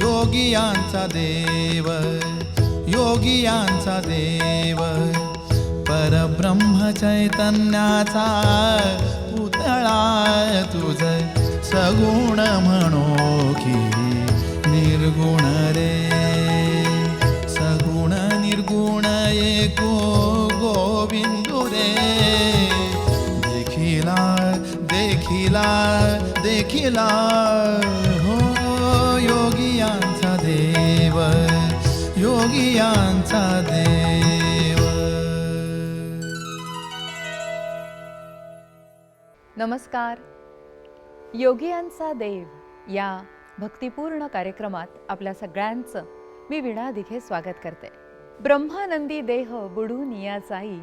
योगियांचा देव योगियांचा देव परब्रह्म चैतन्याचा केला हो योगियांचा देव योगियांचा देव. नमस्कार. योगियांचा देव या भक्तिपूर्ण कार्यक्रमात आपल्या सगळ्यांचं मी विणा दिघे स्वागत करते. ब्रह्मानंदी देह बुडून या जाई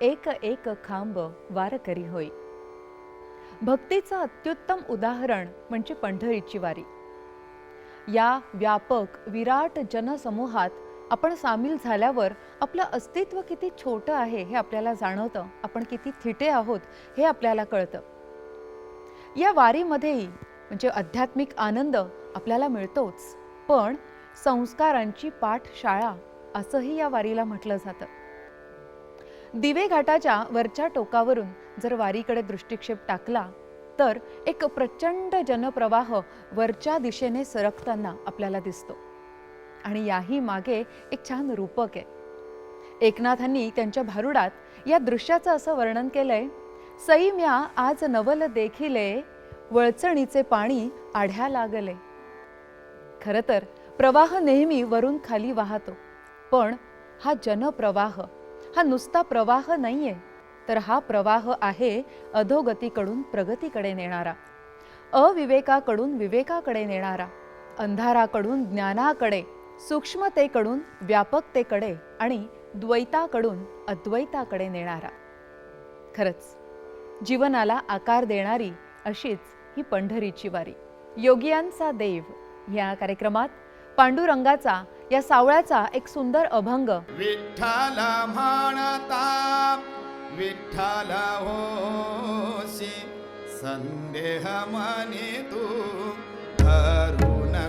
एक एक खांब वार करी होई. भक्तीचं अत्युत्तम उदाहरण म्हणजे पंढरीची वारी. या व्यापक विराट जनसमूहात आपण सामील झाल्यावर आपलं अस्तित्व किती छोटं आहे हे आपल्याला जाणवतं. आपण किती थिटे आहोत हे आपल्याला कळतं. या वारीमध्येही म्हणजे आध्यात्मिक आनंद आपल्याला मिळतोच. पण संस्कारांची पाठशाळा असंही या वारीला म्हटलं जातं. दिवे घाटाच्या वरच्या टोकावरून जर वारीकडे दृष्टिक्षेप टाकला तर एक प्रचंड जनप्रवाह वरच्या दिशेने सरकताना आपल्याला दिसतो. आणि याही मागे एक छान रूपक आहे. एकनाथांनी त्यांच्या भारुडात या दृश्याचं असं वर्णन केलंय सैम्या आज नवल देखिले वळचणीचे पाणी आढ्या लागले. खरं तर प्रवाह नेहमी वरून खाली वाहतो पण हा जनप्रवाह हा नुसता प्रवाह नाहीये. तर हा प्रवाह आहे अधोगतीकडून प्रगतीकडे नेणारा. अविवेकाकडून विवेकाकडे नेणारा. अंधाराकडून ज्ञानाकडे सूक्ष्मतेकडून व्यापकतेकडे आणि द्वैताकडून अद्वैताकडे नेणारा. खरंच जीवनाला आकार देणारी अशीच ही पंढरीची वारी. योगियांचा देव या कार्यक्रमात पांडुरंगाचा या सावळ्याचा एक सुंदर अभंग. विठ्ठल विठ्ठल ओषि सन्देह मनी तु धरु न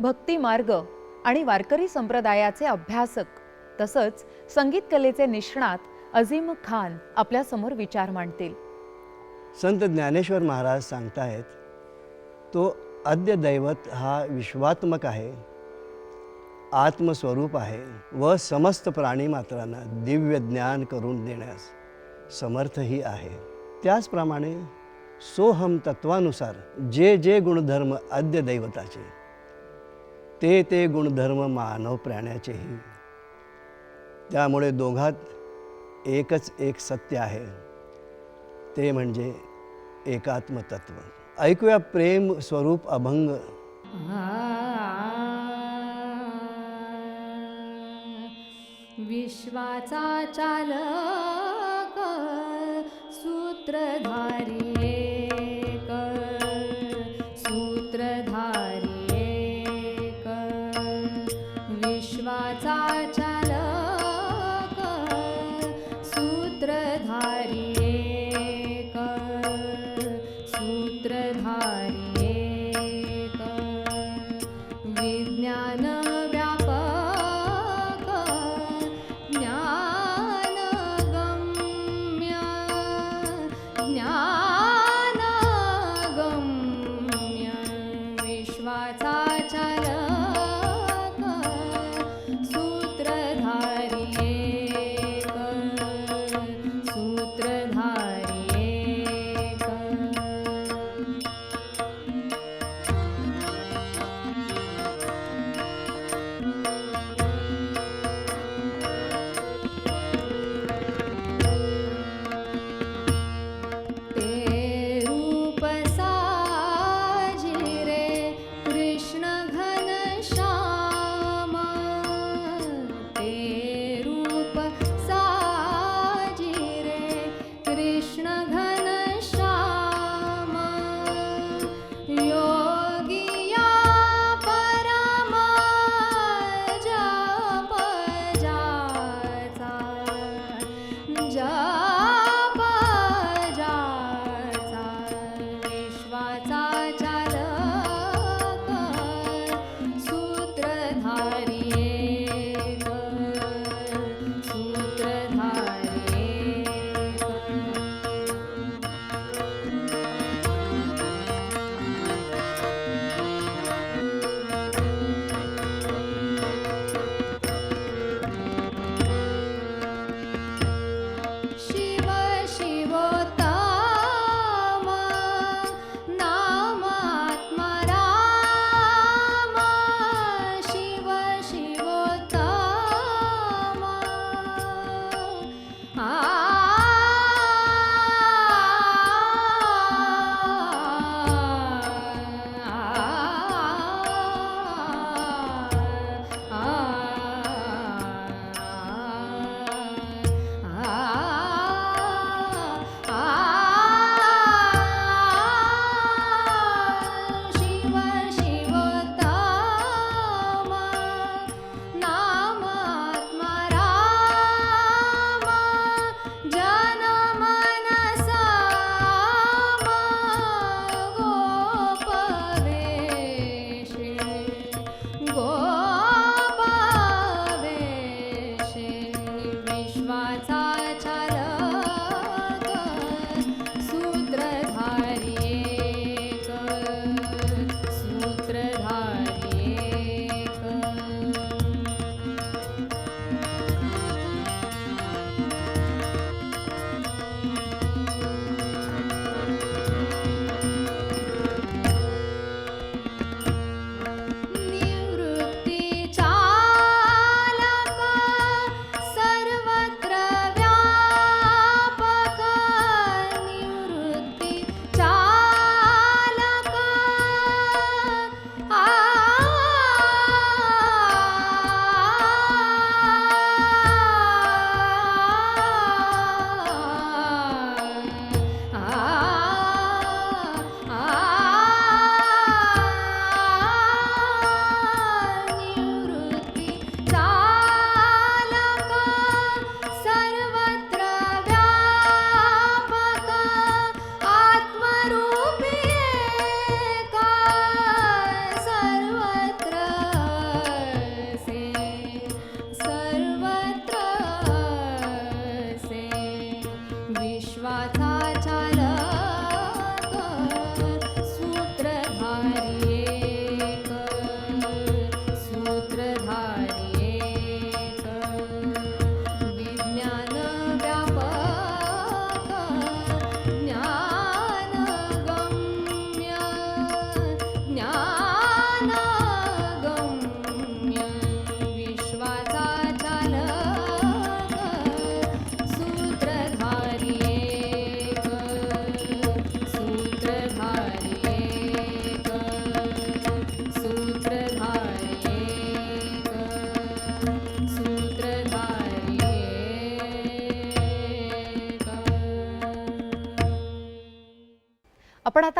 भक्ती मार्ग आणि वारकरी संप्रदायाचे अभ्यासक तसंच संगीत कलेचे निष्णात अझीम खान आपल्यासमोर विचार मांडतील. संत ज्ञानेश्वर महाराज सांगतायत तो अद्य दैवत हा विश्वात्मक आहे आत्मस्वरूप आहे व समस्त प्राणीमात्रांना दिव्य ज्ञान करून देण्यास समर्थही आहे. त्याचप्रमाणे सोहम तत्वानुसार जे जे गुणधर्म आद्य दैवताचे ते ते गुणधर्म मानव प्राण्याचेही. त्यामुळे दोघात एकच एक सत्य आहे. ते म्हणजे एकात्मतत्व. ऐकूया प्रेम स्वरूप अभंग. विश्वाचा चालक सूत्रधारी सूत्रधारी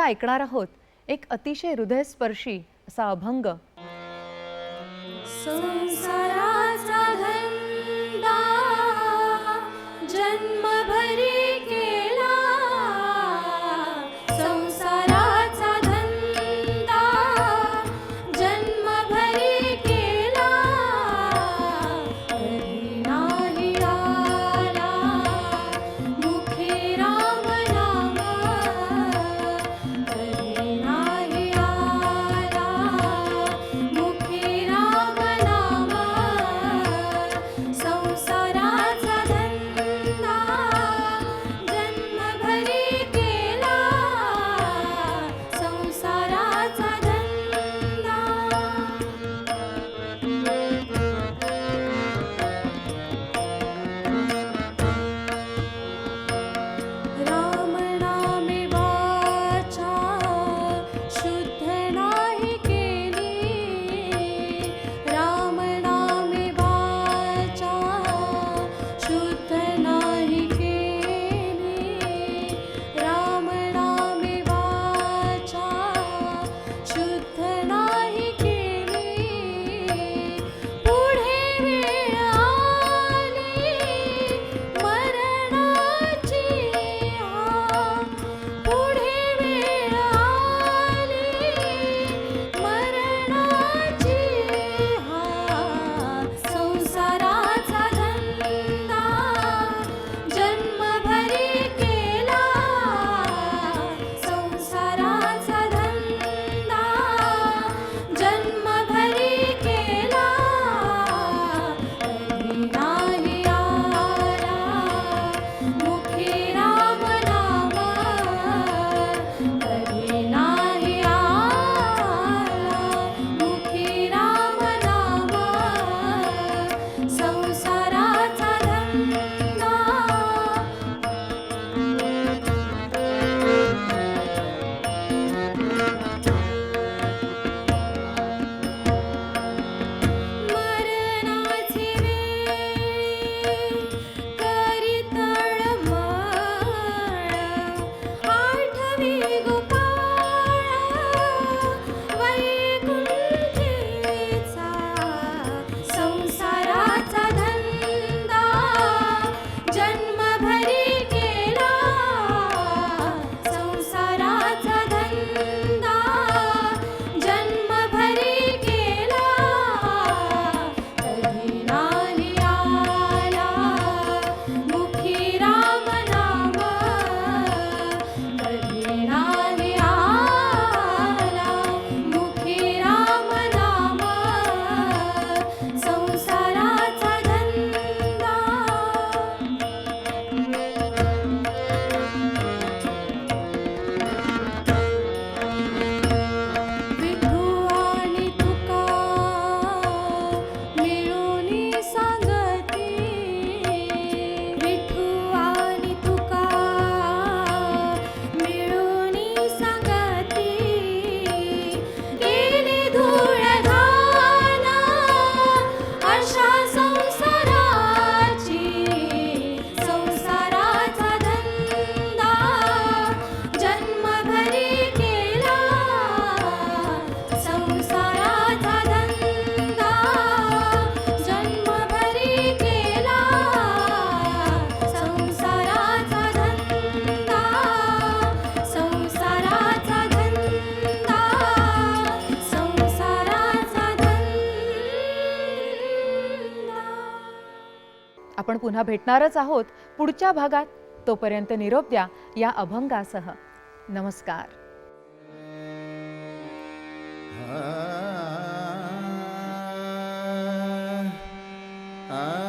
ऐकणार आहोत एक अतिशय हृदयस्पर्शी असा अभंग. संसारा पुन्हा भेटणारच आहोत पुढच्या भागात. तोपर्यंत निरोप द्या या अभंगासह. नमस्कार. Ah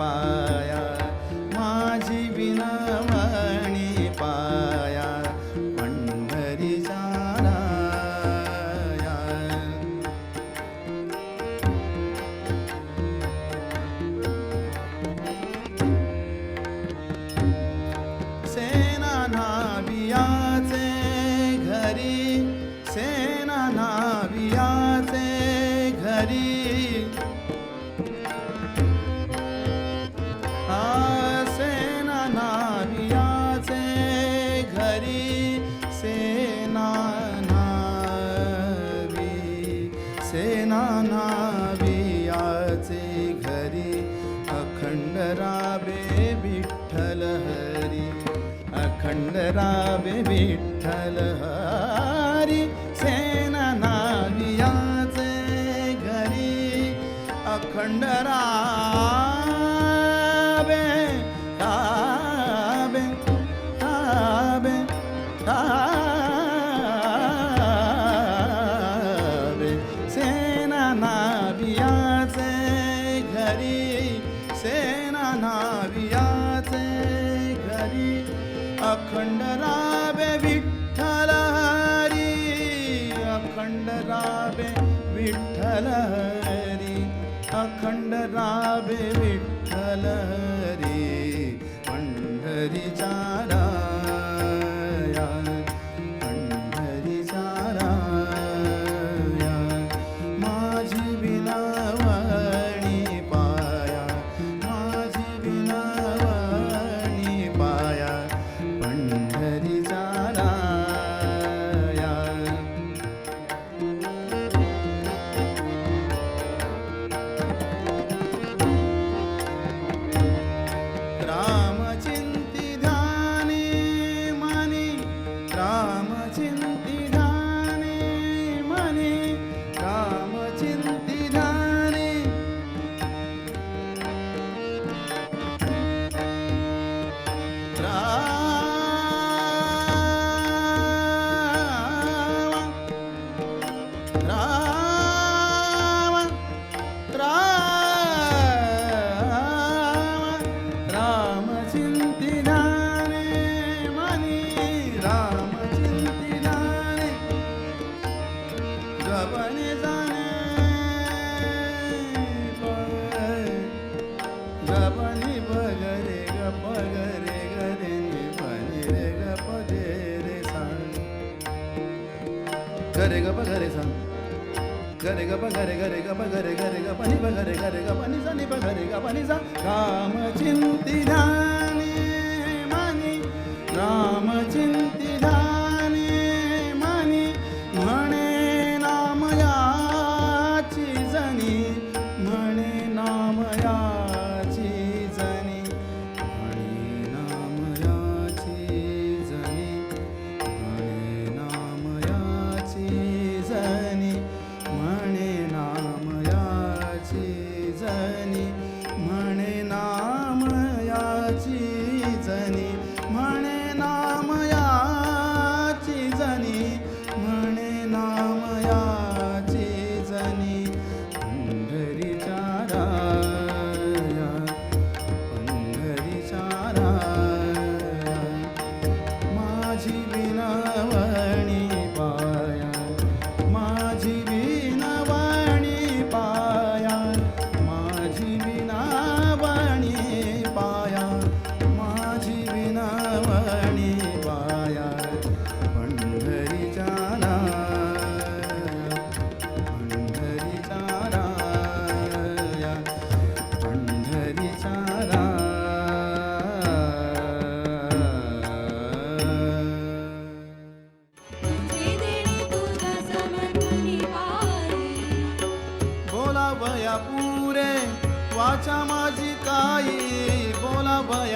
पाया अखंडरावे विठ्ठल हरी अखंडरावे विठ्ठल हरी सेना नावियाचे घरी अखंड अखंडरा na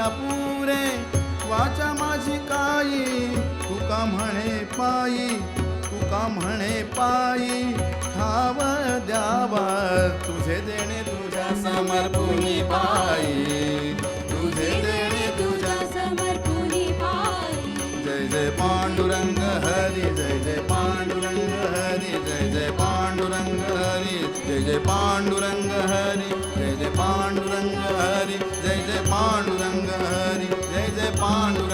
अपुरे वाचा माझी काई. तुका म्हणे पायी तुका म्हणे पायी ठाव द्यावा तुझे देणे तुझ्या समर्पुनी पायी तुझे देणे तुझ्या समर्पुनी पायी जय जय पांडुरंग हरी जय जय पांडुरंग हरी जय जय पांडुरंग हरी जय जय पांडुरंग हरी. पांडुरंग हरी जय जय पांडुरंग